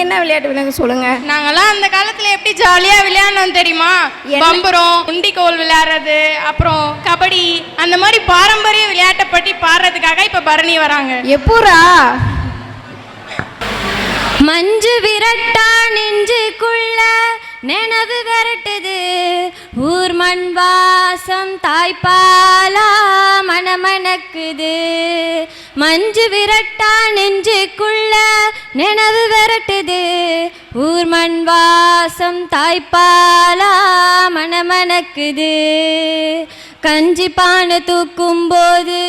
நீங்கள் என்ன விளையாட்டு விளையாங்க சொல்லுங்கள் நாங்கெல்லாம் அந்த காலத்துல எப்படி ஜாலியா விளையாடணும் தெரியுமா? பம்பரம் உண்டிக்கோல் விளையாடுறது அப்புறம் கபடி அந்த மாதிரி பாரம்பரிய விளையாட்டை பற்றி பாடுறதுக்காக இப்ப பரணி வராங்க. எப்பூரா? மஞ்சு விரட்டா நெஞ்சுக்குள்ள நினவு விரட்டுது. ஊர் மண் வாசம் தாய்ப்பாலா மணமணக்குது மஞ்சு விரட்டா நெஞ்சுக்குள்ள நினவு விரட்டுது. ஊர் மண் வாசம் தாய்ப்பாலா மணமணக்குது கஞ்சி பானை தூக்கும் போது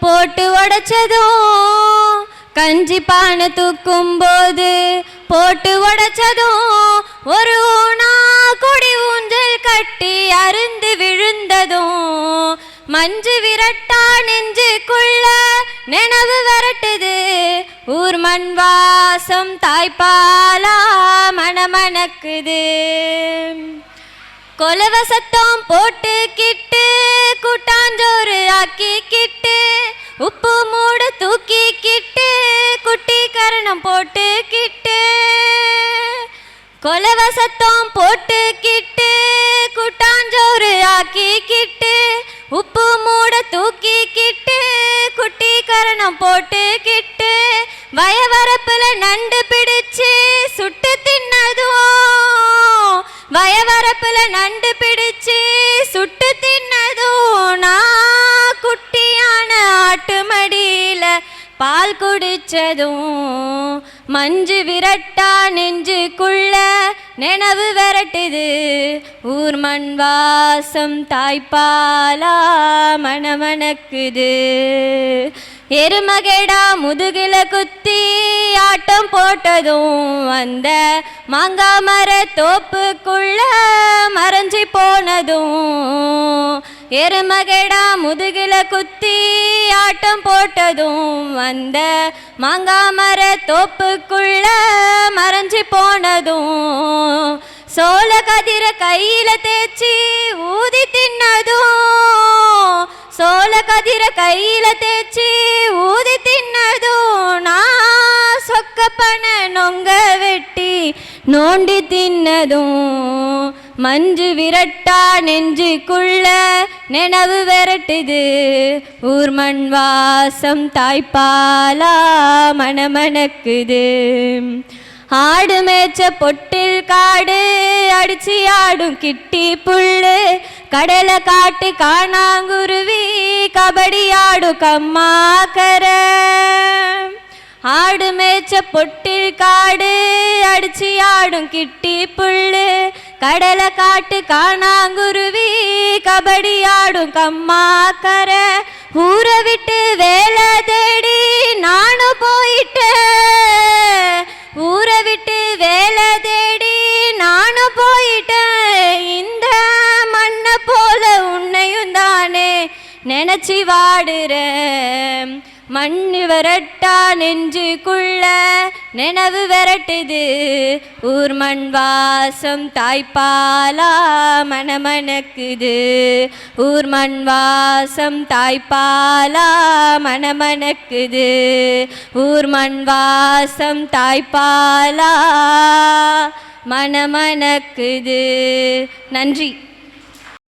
போட்டு உடைச்சதும். கஞ்சி பானை தூக்கும் போது போட்டு உடைச்சதும். ஒரு ஊனா கொடி ஊஞ்சல் கட்டி அருந்து விழுந்ததும். மஞ்சு விரட்டா நெஞ்சுக்குள்ள நினவு விரட்டுது. ஊர் மண் வாசம் தாய்ப்பாலா மணமணக்குது. கொலவ சத்தம் போட்டு கிட்டு கூட்டாஞ்சோறு ஆக்கி கிட்டு உப்பு மூடு தூக்கி கிட்டு குட்டி கரணம் போட்டு கிட்டு. கொலவ சத்தம் போட்டு கிட்டு கூட்டாஞ்சோறு ஆக்கி கிட்டு உப்பு மூட தூக்கி கிட்டு குட்டி கரணம் போட்டு கிட்டு. வயவரப்புல நண்டு பிடிச்சு சுட்டு தின்னதும் வயவரப்புல நண்டு பிடிச்சு சுட்டு தின்னதும் நான் குட்டியான ஆட்டு மடியில பால் குடிச்சதும் மஞ்சு விரட்டா நெஞ்சுக்குள்ள நினவு விரட்டுது. ஊர் மண் வாசம் தாய்ப்பாலா மணமணக்குது எருமகேடா முதுகில குத்தி ஆட்டம் போட்டதும் அந்த மாங்கா மர தோப்புக்குள்ள மறைஞ்சி போனதும். எருமகேடா முதுகில குத்தி ஆட்டம் போட்டதும் அந்த மாங்கா மர தோப்புக்குள்ள மறைஞ்சி போனதும். சோள கதிர கையில தேய்ச்சி ஊதி தின்னதும். சோள கதிர கையில தேய்ச்சி நோண்டி தின்னதும் மஞ்சு விரட்டா நெஞ்சுக்குள்ள நினவு விரட்டுது. ஊர் மண் வாசம் தாய்ப்பாலா மணமணக்குது ஆடு மேய்ச்ச பொட்டில் காடு அடிச்சு ஆடும் கிட்டி புல்லு கடலை காட்டு காணாங்குருவி கபடி ஆடும் கம்மாக்கர. ஆடு மேய்ச்ச பொட்டில் காடு அடிச்சு ஆடும் கிட்டி புல்லு கடலை காட்டு காணாங்குருவி கபடி ஆடும் கம்மாக்கர ஊரை விட்டு வேலை தேடி நானும் போயிட்டேன் ஊரை விட்டு வேலை தேடி நானும் போயிட்டேன் இந்த மண்ணை போல உன்னையும் தானே நினைச்சி வாடுறேன். மண்ணு விரட்டா நெஞ்சுக்குள்ள நினவு விரட்டுது. ஊர் மண் வாசம் தாய்ப்பாலா மணமணக்குது ஊர் மண் வாசம் தாய்ப்பாலா மணமணக்குது ஊர் மண் வாசம் தாய்ப்பாலா மணமணக்குது நன்றி.